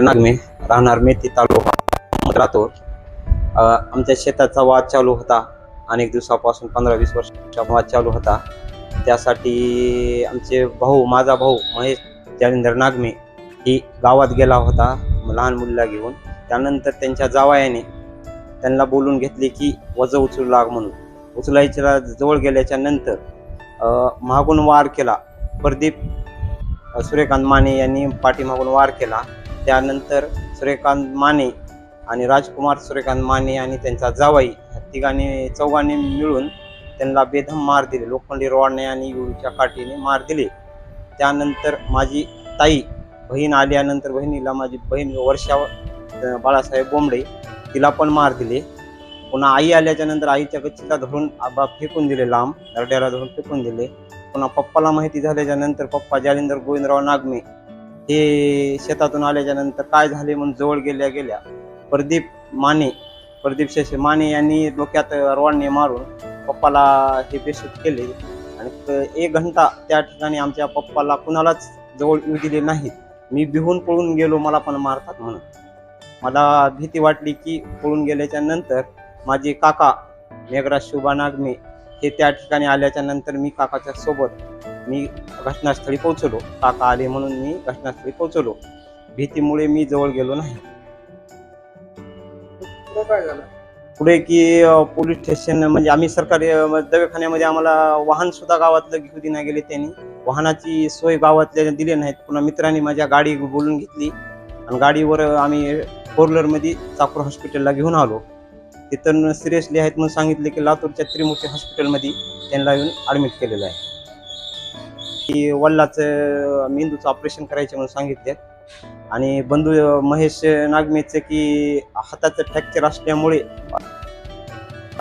नागमे राहणार मेथी तालुका राहतो आमच्या शेताचा वाद चालू होता अनेक दिवसापासून पंधरा वीस वर्षाचा वाद चालू होता. त्यासाठी आमचे भाऊ माझा भाऊ महेश जालिंदर नागमे ही गावात गेला होता लहान मुलीला घेऊन. त्यानंतर त्यांच्या जावयाने त्यांना बोलून घेतले की वज उचलू लाग म्हणून. उचलायच्या जवळ गेल्याच्यानंतर मागून वार केला. प्रदीप सूर्यकांत माने यांनी पाठीमागून वार केला. त्यानंतर सूर्यकांत माने आणि राजकुमार सूर्यकांत माने आणि त्यांचा जावाई ह्या तिघांनी चौघांनी मिळून त्यांना बेधम मार दिले. लोखंडी रॉडने आणि युळीच्या काठीने मार दिले. त्यानंतर माझी ताई बहीण आल्यानंतर बहिणीला माझी बहीण वर्षा बाळासाहेब बोंबडे तिला पण मार दिले. पुन्हा आई आल्याच्यानंतर आईच्या गच्चीला धरून आबा फेकून दिले लांब दरड्याला धरून फेकून दिले. पुन्हा पप्पाला माहिती झाल्याच्यानंतर पप्पा जालिंदर गोविंदराव नागमे हे शेतातून आल्याच्यानंतर काय झाले म्हणून जवळ गेल्या गेल्या प्रदीप माने प्रदीप शेषे माने यांनी डोक्यात रॉडने मारून पप्पाला हे बेशुद्ध केले. आणि एक घंटा त्या ठिकाणी आमच्या पप्पाला कुणालाच जवळ येऊ दिले नाहीत. मी भिवून पळून गेलो मला पण मारतात म्हणून. मला भीती वाटली की पळून गेल्याच्यानंतर माझे काका मेघराज शुभा नागमे हे त्या ठिकाणी आल्याच्यानंतर मी काकाच्या सोबत मी घटनास्थळी पोहोचलो. काका आले म्हणून मी घटनास्थळी पोहोचलो. भीतीमुळे मी जवळ गेलो नाही. पुढं काय झालं? पुढे की अ, पोलीस स्टेशन म्हणजे आम्ही सरकारी अ, दवाखान्यामध्ये आम्हाला वाहन सुद्धा गावातलं घेऊ दिना गेले त्यांनी. वाहनाची सोय गावातल्या दिली नाहीत. पुन्हा मित्रांनी माझ्या गाडी बोलून घेतली. आणि गाडीवर आम्ही फोर व्हीलरमध्ये चाकूर हॉस्पिटलला घेऊन आलो. तिथं सिरियसली आहेत म्हणून सांगितले की लातूरच्या त्रिमूर्ती हॉस्पिटलमध्ये त्यांना येऊन ॲडमिट केलेलं आहे. की वडिलाचं मेंदूचं ऑपरेशन करायचं म्हणून सांगितले. आणि बंधू महेश नागमेचं की हाताचं फ्रॅक्चर असल्यामुळे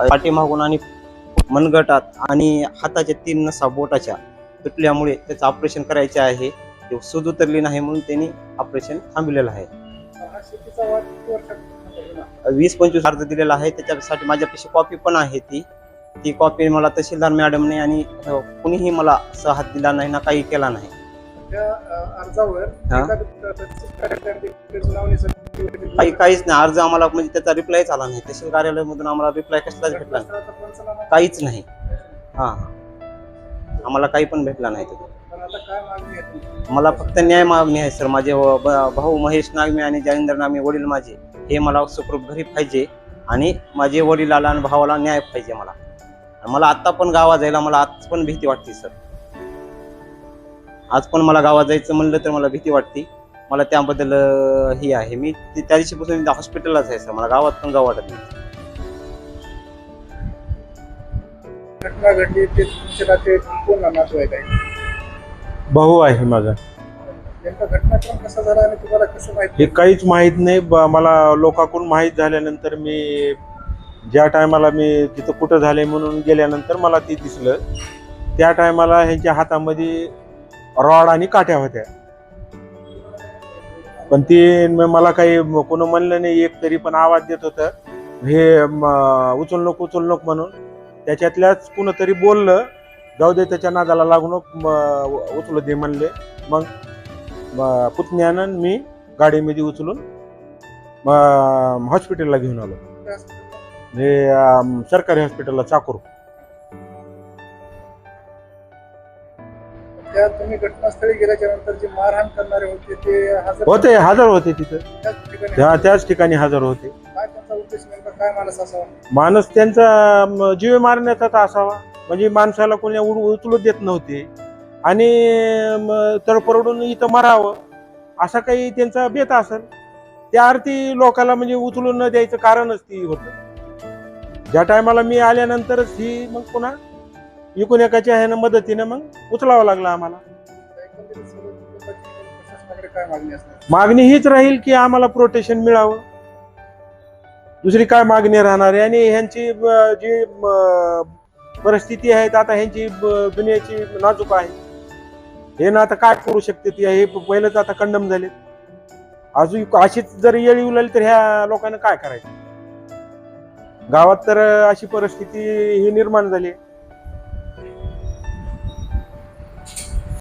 पाठीमागून आणि मनगटात आणि हाताच्या तीन नसा बोटाच्या तुटल्यामुळे त्याचं ऑपरेशन करायचे आहे. ते सूज उतरली नाही म्हणून त्यांनी ऑपरेशन थांबलेलं आहे. वीस पंचवीस अर्ज दिलेला आहे. त्याच्यासाठी माझ्यापाशी कॉपी पण आहे ती. ती कॉपी मला तहसीलदार मॅडमने आणि अ, कुणीही मला हात दिला नाही ना काही केला नाही. त्या अ, अर्जावर हा. सुनावणीसाठी काही काहीच नाही. अर्ज आम्हाला म्हणजे त्याचा रिप्लायच आला नाही. तहसील कार्यालयामधून आम्हाला रिप्लाय कसलाच भेटला नाही? घटनास्थळाचा पंचनामा काहीच नाही. हा. आम्हाला काही पण भेटला नाही तिथे पण आता काय मागणी आहे तुमची? मला फक्त न्याय मागणी आहे सर. माझे व- ब- भाऊ महेश नागमे आणि जालिंदर नागमे वडील माझे. हे मला सुखरूप घरी पाहिजे आणि माझे वडिलाला आणि भावाला न्याय पाहिजे मला. मला आत्ता पण गावात जायला मला आज पण भीती वाटते सर. आज पण मला गावात जायचं म्हणलं तर मला भीती वाटते. मला त्याबद्दल ही आहे. मी ते- त्या दिवशीपासून हॉस्पिटललाच आहे सर. मला गावात पण गाव वाटत नाही. घटना घडली ते तुमचे नाते कोण नातेवाईक आहे भाऊ आहे माझा. नेमका घटनाक्रम कसा झाला आणि तुम्हाला कसं हे माहिती काहीच माहीत नाही. ब- मला लोकांकडून माहीत झाल्यानंतर मी ज्या टायमाला मी तिथं कुठं झाले म्हणून गेल्यानंतर मला ते दिसलं त्या टायमाला ह्यांच्या हातामध्ये रॉड आणि काट्या होत्या. पण ते मला काही कोण म्हणलं नाही एक तरी पण आवाज देत होतं. हे म- उचल नको उचल नको म्हणून त्याच्यातल्याच कुणतरी बोललं जाऊ दे त्याच्या नादाला लागू नको उचलू दे म्हणले. मग पुतण्यानं मी गाडीमध्ये उचलून हॉस्पिटलला घेऊन आलो. हे सरकारी हॉस्पिटलला चाकूर त्या तुम्ही घटनास्थळी गेल्याच्यानंतर जे मारहाण करणारे होते ते हजर होते हजर होते तिथं. त्याच ठिकाणी त्या त्याच ठिकाणी हजर होते. काय त्यांचा उद्देश नेमका काय मानस असावा? माणूस त्यांचा म, जीव मारण्याचाच असावा. म्हणजे माणसाला कोणी उड- उचलू देत नव्हते. आणि म, तडपरडून इथं मरावं असा काही त्यांचा बेत असेल. त्या अर्थी लोकाला म्हणजे उचलून न द्यायचं कारणच ती होतं. ज्या टायमाला मी आल्यानंतरच ही मग पुन्हा इकून एकाच्या ह्यानं मदतीनं मग उचलावं लागलं आम्हाला. मागणी हीच राहील की आम्हाला प्रोटेक्शन मिळावं. दुसरी काय मागणी राहणार आहे? आणि ह्यांची जी परिस्थिती आहे आता ह्यांची दुनियाची नाजूक आहे. हे ना आता काय करू शकते ती? हे पहिलंच आता कंडम झाले अजून अशीच जर येळ येऊ तर ह्या लोकांना काय करायचं? गावात तर अशी परिस्थिती ही निर्माण झाली